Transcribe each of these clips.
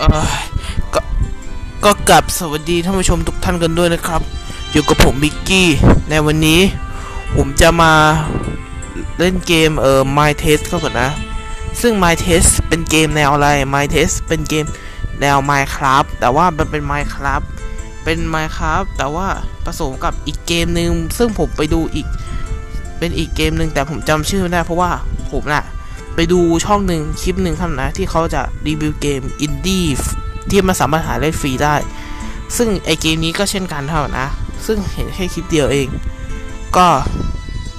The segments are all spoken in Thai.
ก็ก็กลับสวัสดีท่านผู้ชมทุกท่านกันด้วยนะครับ อยู่กับผมบิกกี้ ในวันนี้ ผมจะมาเล่นเกมเอ่อ My Test ครับผมนะ ซึ่ง My Test เป็นเกมแนวอะไร My Test เป็นเกมแนว Minecraft แต่ว่ามันเป็น Minecraft เป็น Minecraft แต่ว่าผสมกับอีกเกมหนึ่งซึ่งผมไปดูอีกเป็นอีกเกมหนึ่งแต่ผมจำชื่อไม่ได้เพราะว่าผมน่ะ ไปดูช่องหนึ่งคลิปหนึ่งครับนะ ที่เขาจะรีวิวเกมอินดี้ที่มันสามารถหาเล่นฟรีได้ ซึ่งไอเกมนี้ก็เช่นกันเท่านะ ซึ่งเห็นแค่คลิปเดียวเอง ก็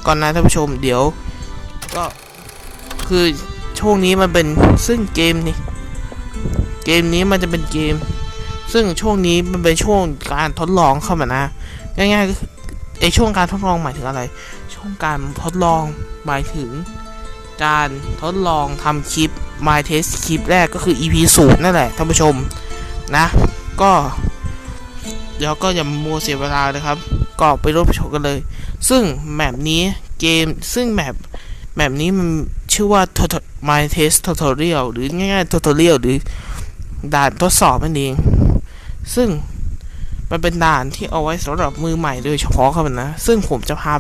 ก่อนนะท่านผู้ชมเดี๋ยว ก็คือช่วงนี้มันเป็นซึ่งเกมนี้เกมนี้มันจะเป็นเกม ซึ่งช่วงนี้มันเป็นช่วงการทดลองเข้ามานะ ง่ายๆก็ไอช่วงการทดลองหมายถึงอะไร ช่วงการทดลองหมายถึง การทดลองทำคลิป My Test คลิปแรกก็คือ EP ศูนย์นั่นแหละท่านผู้ชมนะ ก็เดี๋ยวก็อย่ามัวเสียเวลาเลยครับ ก็ไปร่วมชมกันเลย ซึ่งแมปนี้เกมซึ่งแมปแมปนี้มันชื่อว่า My Test Tutorial หรือง่ายๆ Tutorial หรือด่านทดสอบนั่นเอง ซึ่งมันเป็นด่านที่เอาไว้สำหรับมือใหม่โดยเฉพาะครับนะ ซึ่งผมจะพา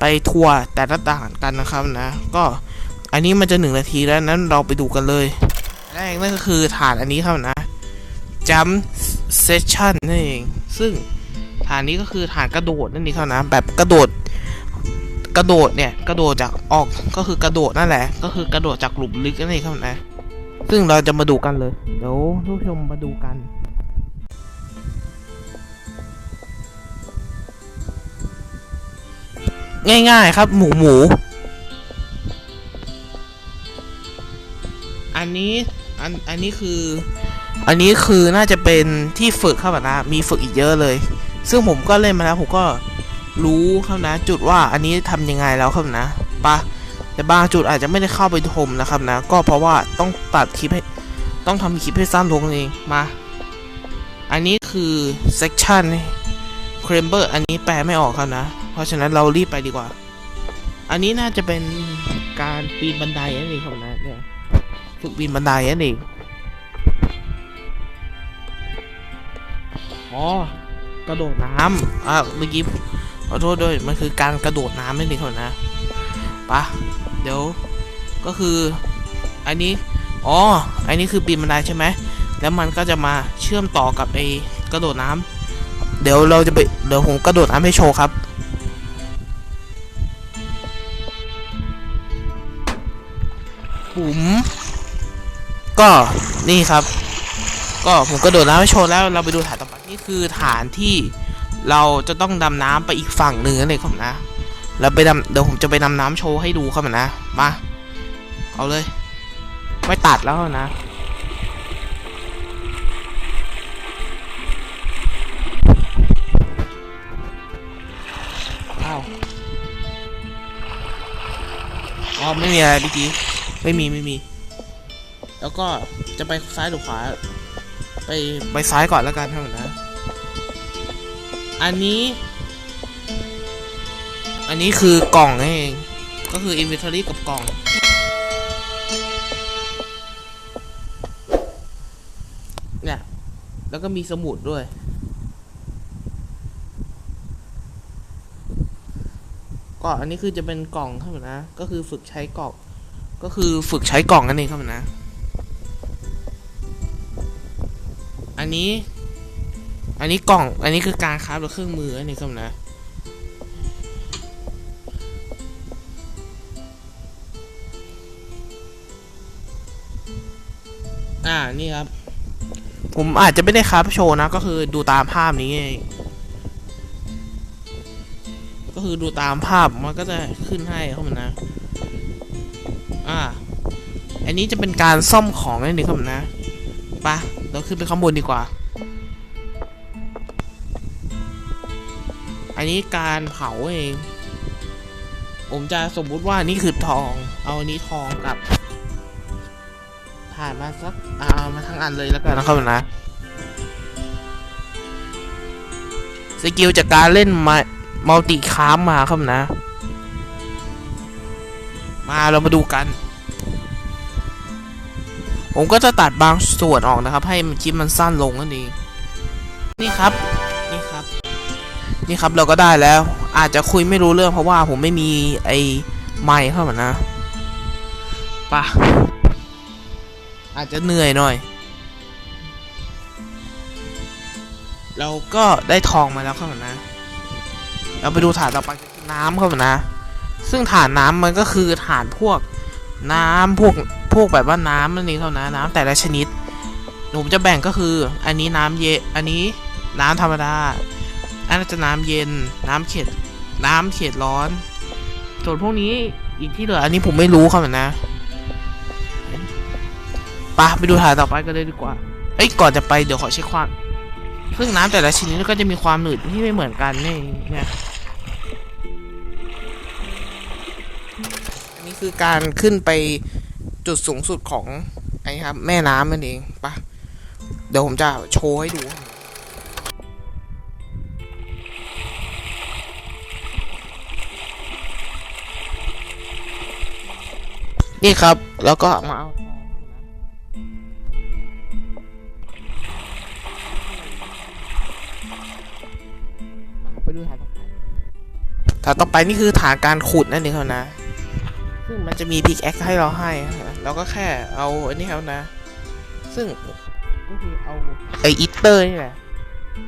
ไปทัวร์แต่ละด่านกันนะครับนะ ก็ อันนี้มันจะหนึ่งนาทีแล้วนั้นเราไปดูกันเลยแรกนั่นก็คือฐานอันนี้ครับนะ Jump Session นั่นเอง ซึ่งฐานนี้ก็คือฐานกระโดดนั่นเองครับนะแบบกระโดดกระโดดเนี่ยกระโดดจากออกก็คือกระโดดนั่นแหละ ก็คือกระโดดจากหลุมลึกนั่นเองครับนะซึ่งเราจะมาดูกันเลยเดี๋ยวทุกผู้ชมมาดูกันง่ายๆครับ หมูหมู อันนี้อันอันนี้คือ อันนี้คือน่าจะเป็นที่ฝึกครับนะมีฝึกอีกเยอะเลย ซึ่งผมก็เล่นมาแล้วผมก็รู้ครับนะ จุดว่าอันนี้ทำยังไงแล้วครับนะปะแต่บางจุดอาจจะไม่ได้เข้าไปชมนะครับนะ ก็เพราะว่าต้องตัดคลิปให้ต้องทำคลิปให้สั้นลงเองมา อันนี้คือ section เครมเบอร์อันนี้แปลไม่ออกครับนะ เพราะฉะนั้นเรารีบไปดีกว่า อันนี้น่าจะเป็นการปีนบันไดนั่นเองครับนะเนี่ย ฝึกปีนบันไดนั่นเองอ๋อกระโดดน้ำอะเมื่อกี้ขอโทษด้วยมันคือการกระโดดน้ำนั่นเองครับนะปะเดี๋ยวก็คืออันนี้อ๋ออันนี้คือปีนบันไดใช่ไหมแล้วมันก็จะมาเชื่อมต่อกับไอ้กระโดดน้ำเดี๋ยวเราจะไปเดี๋ยวผมกระโดดน้ำให้โชว์ครับผม ก็นี่ครับ ก็ผมกระโดดน้ำให้โชว์แล้วเราไปดูฐานต่อไปนี่คือฐานที่เราจะต้องดำน้ำไปอีกฝั่งหนึ่งนั่นเองครับนะแล้วไปดำเดี๋ยวผมจะไปดำน้ำโชว์ให้ดูครับนะมาเอาเลย ไม่ตัดแล้วนะอ้าวอ๋อไม่มีอะไรเมื่อกี้ไม่มีไม่มี แล้วก็จะไปซ้ายหรือขวา ไปไปซ้ายก่อนแล้วกันเท่านั้นนะ อันนี้ อันนี้คือกล่องนั่นเอง ก็คือ inventory กับกล่อง เนี่ย แล้วก็มีสมุดด้วย ก็อันนี้คือจะเป็นกล่องครับนะ ก็คือฝึกใช้กล่อง ก็คือฝึกใช้กล่องนั่นเองครับนะ อันนี้ อันนี้กล่อง อันนี้คือการคราฟหรือเครื่องมืออันนี้ครับนะ อ่า นี่ครับ ผมอาจจะไม่ได้คราฟโชว์นะ ก็คือดูตามภาพนี้เองก็คือดูตามภาพมันก็จะขึ้นให้เข้ามานะ อ่า อันนี้จะเป็นการซ่อมของนั่นเองครับนะไปะ เราขึ้นไปข้างบนดีกว่า อันนี้การเผาเอง ผมจะสมมุติว่านี่คือทอง เอาอันนี้ทองกับผ่านมาสักเอามาทั้งอันเลยแล้วกันนะครับนะสกิลจากการเล่นมามัลติคามมาครับนะ มาเรามาดูกัน ผมก็จะตัดบางส่วนออกนะครับ ให้มันคลิปมันสั้นลงนั่นเองนี่ครับ นี่ครับ นี่ครับเราก็ได้แล้ว อาจจะคุยไม่รู้เรื่องเพราะว่าผมไม่มีไอ้ไมค์เข้ามานะปะอาจจะเหนื่อยหน่อย เราก็ได้ทองมาแล้วเข้ามานะ เราไปดูฐานต่อไปน้ำเข้ามานะ ซึ่งฐานน้ำมันก็คือฐานพวกน้ำพวก พวกแบบว่าน้ำนั่นเองเท่านั้นน้ำแต่ละชนิดผมจะแบ่งก็คือ อันนี้น้ำเย็นอันนี้น้ำธรรมดา อันนั้นจะน้ำเย็น น้ำเข็ด น้ำเข็ดร้อน ส่วนพวกนี้อีกที่เหลืออันนี้ผมไม่รู้ครับนะไปะไปดูฐานต่อไปกันเลยดีกว่า เอ้ยก่อนจะไปเดี๋ยวขอเช็คความซึ่งน้ำแต่ละชนิดก็จะมีความหนืดที่ไม่เหมือนกันนี่เนี่ยอันนี้คือการขึ้นไป จุดสูงสุดของไอ้ครับ แม่น้ำนั่นเองปะเดี๋ยวผมจะโชว์ให้ดูนี่ครับ แล้วก็มาเอาไปดูฐานต่อไปฐานต่อไปนี่คือฐานการขุดนั่นเองครับนะ มันจะมีพิกแอคให้เราให้นะเราก็แค่เอาอันนี้ครับนะ ซึ่งก็คือเอาไออิตเตอร์นี่แหละ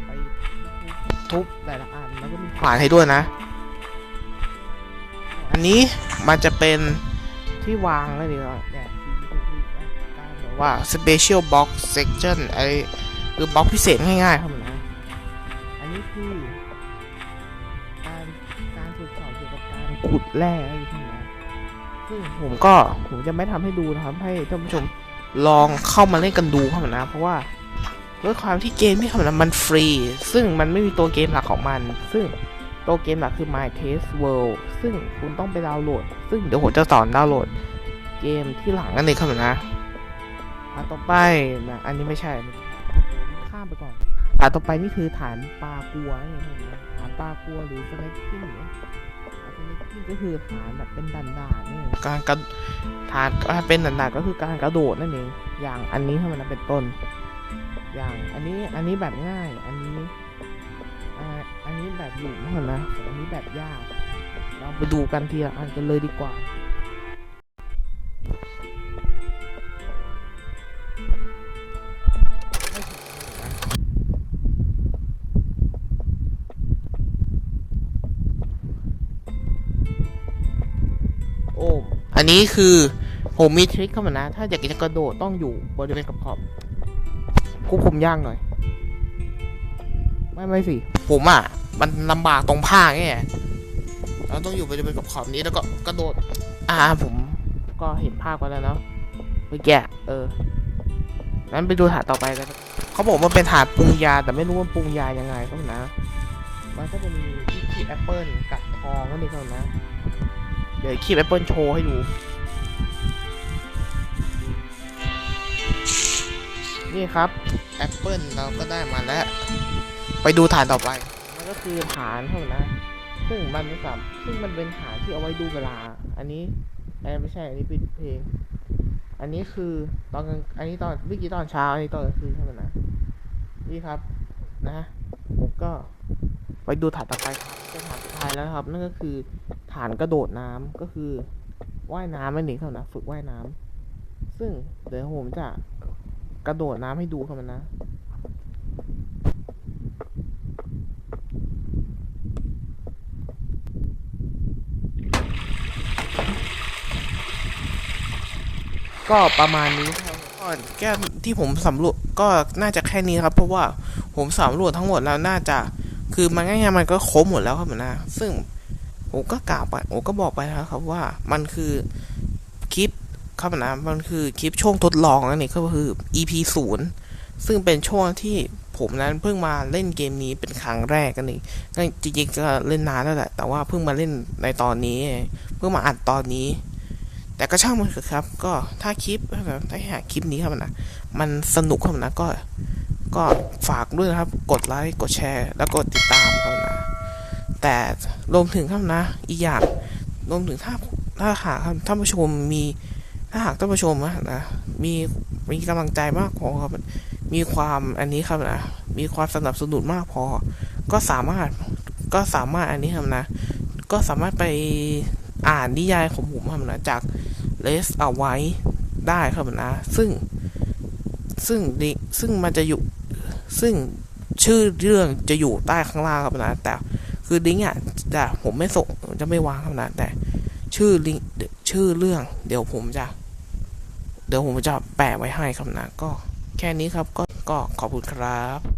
ไปทุบแต่ละอันแล้วก็มีขวานให้ด้วยนะ อันนี้มันจะเป็นที่วางแล้วนี่ก็เนี่ยการแบบว่า special box section ไอคือบล็อกพิเศษง่ายๆครับผมนะอันนี้คือการการทดสอบเกี่ยวกับการขุดแร่ ผมก็ผมจะไม่ทำให้ดูนะครับ ให้ท่านผู้ชมลองเข้ามาเล่นกันดูครับผมนะ เพราะว่าด้วยความที่เกมที่ทำนะมันฟรี ซึ่งมันไม่มีตัวเกมหลักของมัน ซึ่งตัวเกมหลักคือ My Taste World ซึ่งคุณต้องไปดาวน์โหลด ซึ่งเดี๋ยวผมจะสอนดาวน์โหลด เกมที่หลังนั่นเองครับนะอันต่อไปนะอันนี้ไม่ใช่ ข้ามไปก่อนฐาต่อไปนี่คือฐานปลากัวนั่นะฐานปลากัวหรือสแน็คกิ้ง ก็คือฐานแบบเป็นด่านๆนี่การกระฐานเป็นด่านๆก็คือการกระโดดนั่นเองอย่างอันนี้ถ้ามันเป็นต้น อย่างอันนี้อันนี้แบบง่าย อันนี้อันนี้แบบหลุมเห็นไหมอันนี้แบบยาก เราไปดูกันทีละอันกันเลยดีกว่า นี้คือผมมีทริคเข้ามานะ ถ้าอยากจะกระโดดต้องอยู่บริเวณกับขอบควบคุมย่างหน่อย ไม่ไม่สิ ผมอะ มันลำบากตรงผ้าไงเราต้องอยู่บริเวณกับขอบนี้แล้วก็กระโดด อ่าผมก็เห็นภาพกันแล้วเนาะเมื่อกี้เอองั้นไปดูถาดต่อไปกันเขาบอกว่าเป็นถาดปรุงยาแต่ไม่รู้ว่าปรุงยายังไงก็นะ มันก็จะมีที่แอปเปิลกับทองนั่นเองนะ เดี๋ยวคลิปแอปเปิลโชว์ให้ดูนี่ครับแอปเปิลเราก็ได้มาแล้ว ไปดูฐานต่อไป มันก็คือฐานเท่านั้นนะซึ่งมันไม่สับซึ่งมันเป็นฐานที่เอาไว้ดูเวลาอันนี้อันนี้ไม่ใช่อันนี้ปิดเพลง อันนี้คือตอนกลางอันนี้ตอนเมื่อกี้ตอนเช้าอันนี้ตอนกลางคืนใช่ไหมนะนี่ครับนะผมก็ไปดูฐานต่อไปครับเป็นฐานสุดท้ายแล้วนะครับ นั่นก็คือ ฐานกระโดดน้ำก็คือว่ายน้ำไม่หนีเท่านะฝึกว่ายน้ำซึ่งเดี๋ยวผมจะกระโดดน้ำให้ดูครับมันนะก็ประมาณนี้ครับก็แก้ที่ผมสำรวจก็น่าจะแค่นี้ครับ เพราะว่าผมสำรวจทั้งหมดแล้วน่าจะ คือมันง่ายๆมันก็ครบหมดแล้วครับผมนะ ซึ่ง ผมก็กล่าวไปผมก็บอกไปแล้วครับว่ามันคือคลิปครับนะมันคือคลิปช่วงทดลองนั่นเองก็คือ EP ศูนย์ซึ่งเป็นช่วงที่ผมนั้นเพิ่งมาเล่นเกมนี้เป็นครั้งแรกกันเองก็จริงๆก็เล่นนานแล้วแหละ แต่ว่าเพิ่งมาเล่นในตอนนี้ เพิ่งมาอัดตอนนี้ แต่ก็ช่างมันเถอะครับ ก็ถ้าคลิปถ้าหาคลิปนี้ครับนะ มันสนุกครับนะก็ ก็ฝากด้วยนะครับ กดไลค์ กดแชร์ แล้วกดติดตาม แต่รวมถึงครับนะ อีกอย่างรวมถึงถ้าถ้าหากท่านผู้ชมมีถ้าหากท่านผู้ชมนะมีมีกำลังใจมากพอครับมีความอันนี้ครับนะมีความสนับสนุนมากพอ ก็สามารถก็สามารถอันนี้ครับนะ ก็สามารถไปอ่านนิยายของผมครับนะจากเลสเอาไว้ได้ครับนะ ซึ่งซึ่งดิซึ่งมันจะอยู่ซึ่งชื่อเรื่องจะอยู่ใต้ข้างล่างครับนะ แต่ คือลิงก์อะแต่ผมไม่ส่งจะไม่วางครับนแต่ ชื่อลิงก์ชื่อเรื่อง เดี๋ยวผมจะ เดี๋ยวผมจะแปะไว้ให้ครับนะก็แค่นี้ครับก็ก็ขอบคุณครับ